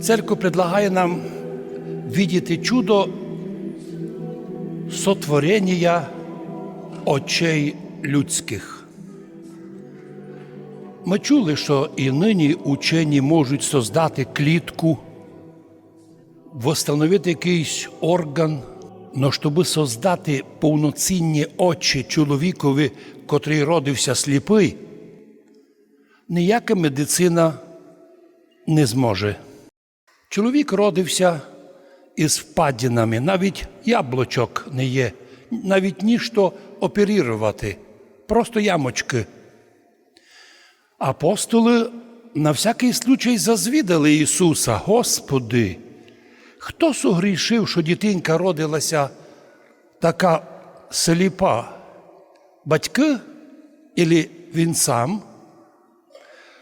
Церковь предлагає нам видіти чудо сотворення очей людських. Ми чули, що і нині учені можуть создати клітку, встановити якийсь орган, но щоб создати повноцінні очі чоловікові, котрий родився сліпий, ніяка медицина не зможе. Чоловік родився із впадінами, навіть яблучок не є, навіть ніщо оперувати, просто ямочки. Апостоли на всякий случай зазвідали Ісуса, Господи, хто согрішив, що дитинка родилася така сліпа? Батьки или він сам?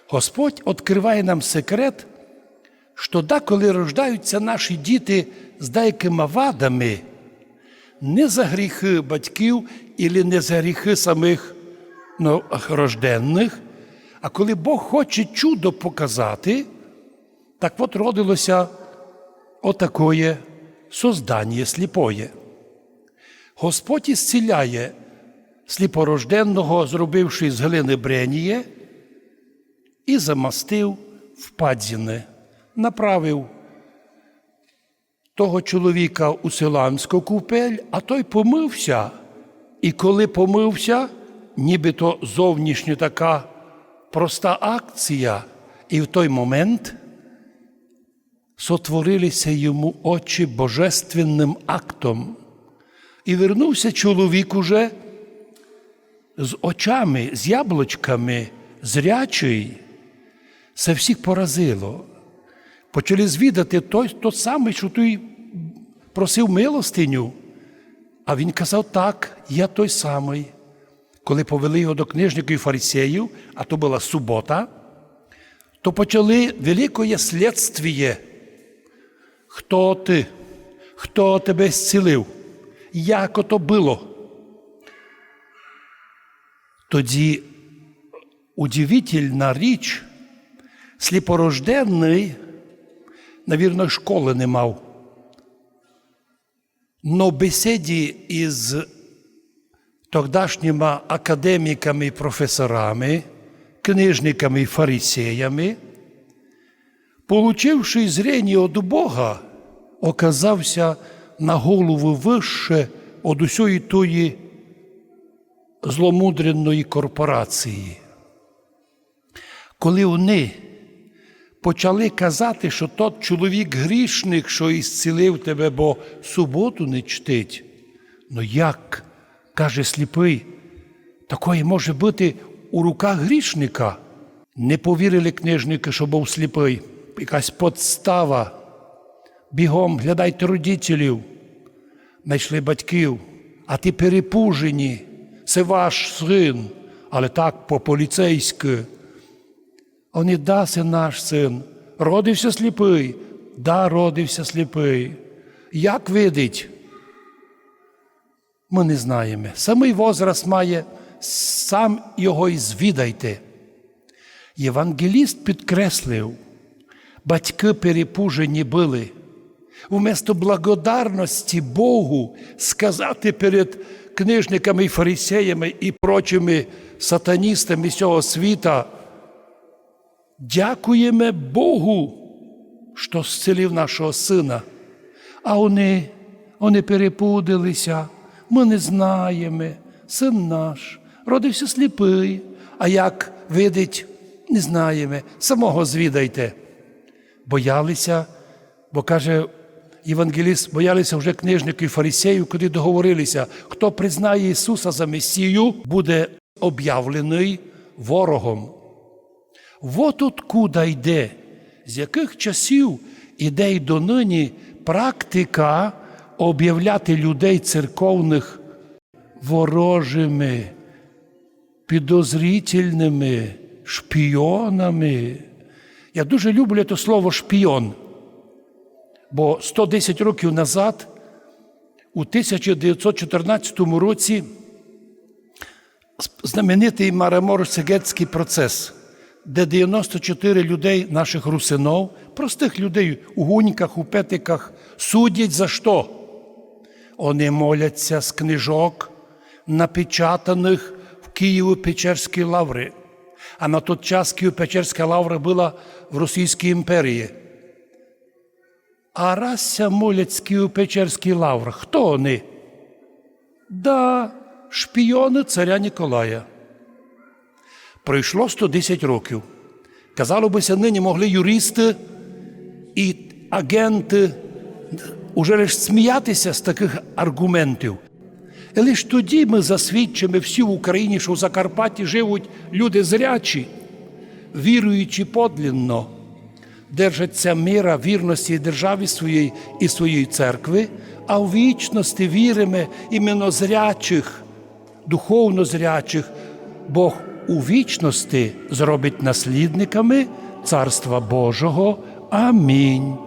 Господь відкриває нам секрет, що да, коли рождаються наші діти з деякими вадами, не за гріхи батьків і не за гріхи самих ну, рожденних, а коли Бог хоче чудо показати, так от родилося отакоє создання сліпоє. Господь ісціляє сліпорожденного, зробивши з глини бреніє, і замастив впадзіни, направив того чоловіка у Силанську купель, а той помився. І коли помився, нібито зовнішня така проста акція, і в той момент сотворилися йому очі божественним актом. І вернувся чоловік уже з очами, з яблучками, зрячий. Це всіх поразило. Почали звідати той, той самий, що той просив милостиню. А він казав, так, я той самий. Коли повели його до книжників і фарисеїв, а то була субота, то почали велике слідствіє. Хто ти? Хто тебе зцілив? Як ото було? Тоді удивительна річ, сліпорожденний, навірно, школи не мав. Но в бесіді із тогдашніми академіками і професорами, книжниками і фарисеями, получивши зрення від Бога, оказався на голову вище від усієї тої зломудреної корпорації. Коли вони почали казати, що тот чоловік грішник, що ісцілив тебе, бо суботу не чтить. Ну як, каже сліпий, такої може бути у руках грішника? Не повірили книжники, що був сліпий, якась подстава. Бігом глядайте родителів, знайшли батьків, а ті перепужені, це ваш син, але так по-поліцейськи. Вони да, наш син. Родився сліпий, да, родився сліпий. Як видить? Ми не знаємо. Самий возраст має, сам його і звідайте. Євангеліст підкреслив, батьки перепужені були. Вместо благодарності Богу сказати перед книжниками і фарисеями і прочими сатаністами цього світа. Дякуємо Богу, що зцілив нашого сина. А вони, вони перепудилися, ми не знаємо, син наш, родився сліпий, а як видить, не знаємо, самого звідайте. Боялися, бо каже Євангеліст, боялися вже книжників і фарисеїв, коли договорилися, хто признає Ісуса за Месію, буде об'явлений ворогом. Вот откуда йде, з яких часів іде й донині практика об'являти людей церковних ворожими, підозрительними, шпіонами. Я дуже люблю це слово шпіон, бо 110 років назад, у 1914 році, знаменитий Марамор-Сегетський процес де 94 людей наших русинов, простих людей у гуньках, у петиках, судять за що? Вони моляться з книжок, напечатаних в Києво-Печерській лаврі. А на той час Києво-Печерська лавра була в Російській імперії. А разся молять з Києво-Печерській лаври. Хто вони? Да, шпіони царя Ніколая. Пройшло 110 років. Казало бися, нині могли юристи і агенти уже лише сміятися з таких аргументів. І лише тоді ми засвідчимо всі в Україні, що в Закарпатті живуть люди зрячі, віруючи подлінно, держаться мира, вірності державі своєї і своєї церкви, а в вічності віримо іменно зрячих, духовно зрячих, Бог у вічності зробить наслідниками Царства Божого. Амінь.